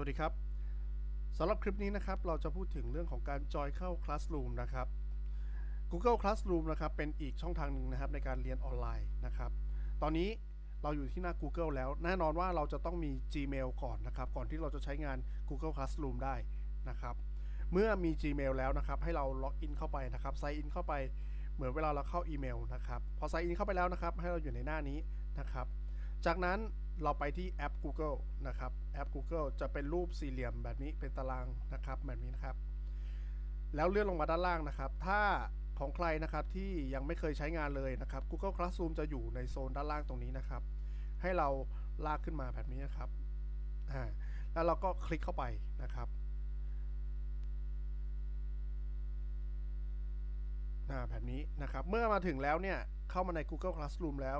วัสดีครับสำหรับคลิปนี้นะครับ เราจะพูดถึงเรื่องของการจอยเข้า Classroom นะครับ Google Classroom นะครับเป็นอีกช่องทางหนึ่งนะครับในการเรียนออนไลน์นะครับ ตอนนี้เราอยู่ที่หน้า Google แล้ว แน่นอนว่าเราจะต้องมี Gmail ก่อนนะครับ ก่อนที่เราจะใช้งาน Google Classroom ได้นะครับ เมื่อมี Gmail แล้วนะครับ ให้เราล็อกอินเข้าไปนะครับไซน์อินเข้าไปเหมือนเวลาเราเข้าอีเมลนะครับ พอไซน์อินเข้าไปแล้วนะครับ ให้เราอยู่ในหน้านี้นะครับ จากนั้น เราไปที่แอป Google นะครับแอป Google จะเป็นรูปสี่เหลี่ยมแบบนี้เป็นตารางนะครับแบบนี้นะครับ แล้วเลื่อนลงมาด้านล่างนะครับ ถ้าของใครนะครับที่ยังไม่เคยใช้งานเลยนะครับ Google Classroom จะอยู่ในโซนด้านล่างตรงนี้นะครับ ให้เราลากขึ้นมาแบบนี้นะครับอ่าแล้วเราก็คลิกเข้าไปนะครับแบบนี้นะครับ เมื่อมาถึงแล้วเนี่ย เข้ามาใน Google Classroom แล้ว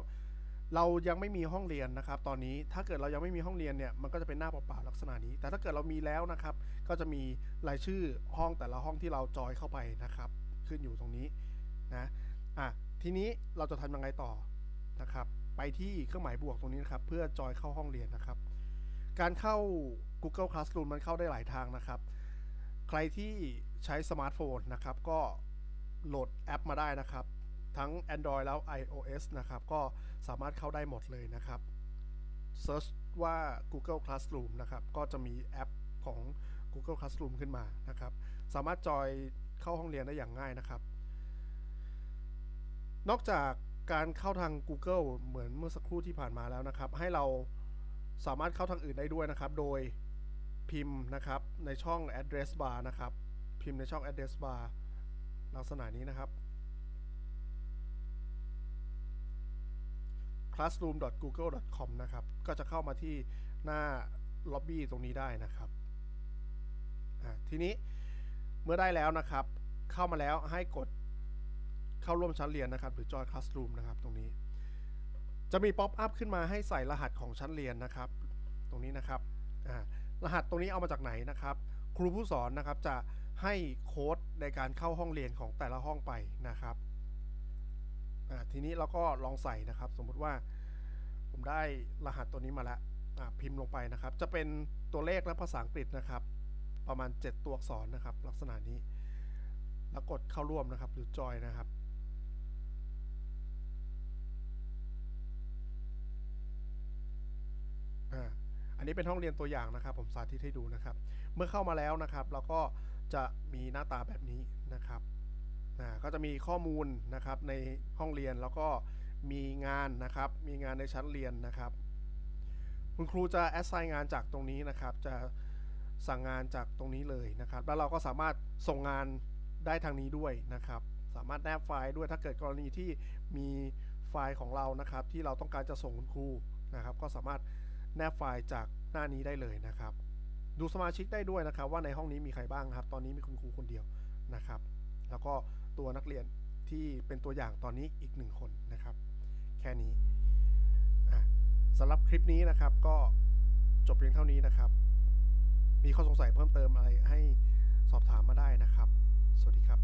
เรายังไม่มีห้องเรียนนะครับ ตอนนี้ถ้าเกิดเรายังไม่มีห้องเรียนเนี่ยมันก็จะเป็นหน้าเปล่าๆลักษณะนี้ แต่ถ้าเกิดเรามีแล้วนะครับ ก็จะมีรายชื่อห้องแต่ละห้องที่เราจอยเข้าไปนะครับ ขึ้นอยู่ตรงนี้นะอะทีนี้เราจะทำยังไงต่อนะครับ ไปที่เครื่องหมายบวกตรงนี้นะครับ เพื่อจอยเข้าห้องเรียนนะครับ การเข้า Google Classroom มันเข้าได้หลายทางนะครับ ใครที่ใช้สมาร์ทโฟนนะครับ ก็โหลดแอปมาได้นะครับ ทั้ง Android แล้ว iOS นะครับ ก็สามารถเข้าได้หมดเลยนะครับ Search ว่า Google Classroom นะครับ ก็จะมีแอปของ Google Classroom ขึ้นมานะครับ สามารถจอยเข้าห้องเรียนได้อย่างง่ายนะครับ นอกจากการเข้าทาง Google เหมือนเมื่อสักครู่ที่ผ่านมาแล้วนะครับ ให้เราสามารถเข้าทางอื่นได้ด้วยนะครับ โดยพิมพ์นะครับในช่อง address bar นะครับ พิมพ์ในช่อง address bar ลักษณะนี้นะครับ classroom.google.com นะครับ ก็จะเข้ามาที่หน้าล็อบบี้ตรงนี้ได้นะครับ ทีนี้เมื่อได้แล้วนะครับ เข้ามาแล้วให้กดเข้าร่วมชั้นเรียนนะครับ หรือ join classroom นะครับ ตรงนี้ จะมีป๊อปอัพขึ้นมาให้ใส่รหัสของชั้นเรียนนะครับ ตรงนี้นะครับรหัสตรงนี้เอามาจากไหนนะครับ ครูผู้สอนนะครับจะให้โค้ดในการเข้าห้องเรียนของแต่ละห้องไปนะครับ ทีนี้เราก็ลองใส่นะครับ สมมุติว่าผมได้รหัสตัวนี้มาแล้วพิมพ์ลงไปนะครับ จะเป็นตัวเลขและภาษาอังกฤษนะครับ ประมาณ 7 ตัวอักษรนะครับ ลักษณะนี้ แล้วกดเข้าร่วมนะครับ หรือจอยนะครับอันนี้เป็นห้องเรียนตัวอย่างนะครับ ผมสาธิตให้ดูนะครับ เมื่อเข้ามาแล้วนะครับ เราก็จะมีหน้าตาแบบนี้นะครับ ก็จะมีข้อมูลนะครับในห้องเรียนแล้วก็มีงานนะครับ มีงานในชั้นเรียนนะครับ คุณครูจะแอสไซน์งานจากตรงนี้นะครับ จะสั่งงานจากตรงนี้เลยนะครับ แล้วเราก็สามารถส่งงานได้ทางนี้ด้วยนะครับ สามารถแนบไฟล์ด้วยถ้าเกิดกรณีที่มีไฟล์ของเรานะครับ ที่เราต้องการจะส่งคุณครูนะครับ ก็สามารถแนบไฟล์จากหน้านี้ได้เลยนะครับ ดูสมาชิกได้ด้วยนะครับ ว่าในห้องนี้มีใครบ้างครับ ตอนนี้มีคุณครูคนเดียวนะครับ แล้วก็ ตัวนักเรียนที่เป็นตัวอย่างตอนนี้อีกหนึ่งคนนะครับ แค่นี้สำหรับคลิปนี้นะครับก็จบเพียงเท่านี้นะครับ มีข้อสงสัยเพิ่มเติมอะไรให้สอบถามมาได้นะครับ สวัสดีครับ